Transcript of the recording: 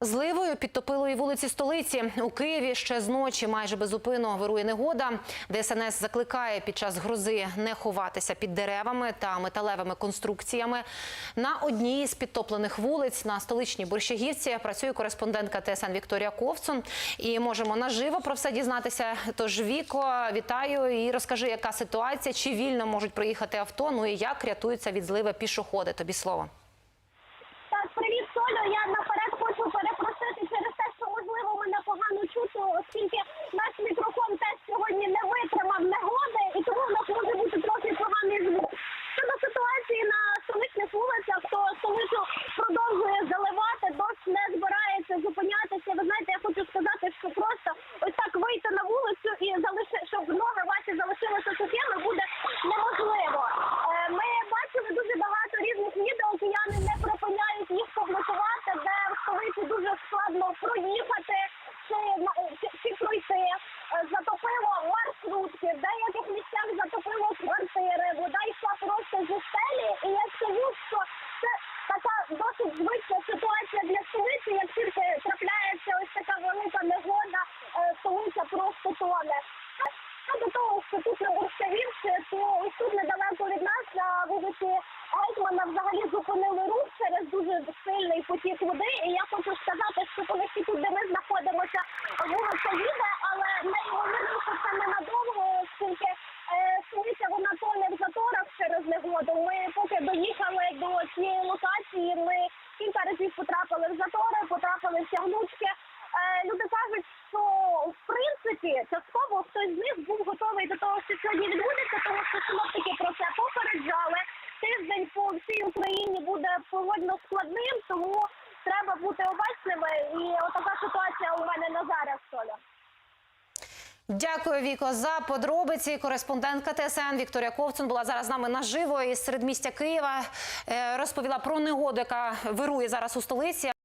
Зливою підтопило і вулиці столиці. У Києві ще з ночі майже безупинно вирує негода. ДСНС закликає під час грози не ховатися під деревами та металевими конструкціями. На одній з підтоплених вулиць на столичній Борщагівці працює кореспондентка ТСН Вікторія Ковцун. І можемо наживо про все дізнатися. Тож Віко, вітаю і розкажи, яка ситуація, чи вільно можуть проїхати авто, ну і як рятуються від зливи пішоходи. Тобі слово. Так, привіт, Солю. Я наперед хочу перепросити через те, що можливо мене погано чути, оскільки наш мікрофон теж сьогодні не витримав негоди, і тому в нас може бути трохи поганий звук. Щодо ситуації на столичних вулицях, то столицю продовжує заливати, дощ не збирається зупинятися. Ви знаєте, я хочу сказати, що просто ось так вийти на вулицю і залиши, щоб ноги ваші залишилися сухими, буде неможливо. Е, Ми бачили дуже багато різних відео, кияни не припиняють їх публікувати, де в столиці дуже складно проїхати чи, на- чи, чи пройти. Е, Затопило маршрутки, в деяких місцях затопило квартири, вода йшла просто зі стелі. І я скажу, що це така досить звична ситуація для столиці, як тільки трапляється ось така велика негода, е, столиця просто тоне. Щодо того, тут на Борщагівці, то ось тут недалеко від нас на вулиці Гетьмана взагалі зупинили рух через дуже сильний потік води. І я хочу сказати, що коли всі тут, де ми знаходимося, вулиця їде, але найімовірніше це ненадовго, оскільки е, столиця вона тоне в заторах через негоду. Ми поки доїхали до цієї локації, ми кілька разів потрапили в затори, потрапили в тягнучки. Е, люди кажуть, що хтось з них був готовий до того, що сьогодні відбудеться, тому що синоптики про це попереджали. Тиждень по всій Україні буде погодно складним, тому треба бути обачними. І отака ситуація у мене на зараз, Соля. Дякую, Віко, за подробиці. Кореспондентка ТСН Вікторія Ковцун була зараз з нами наживо із середмістя Києва. Е, Розповіла про негоду, яка вирує зараз у столиці.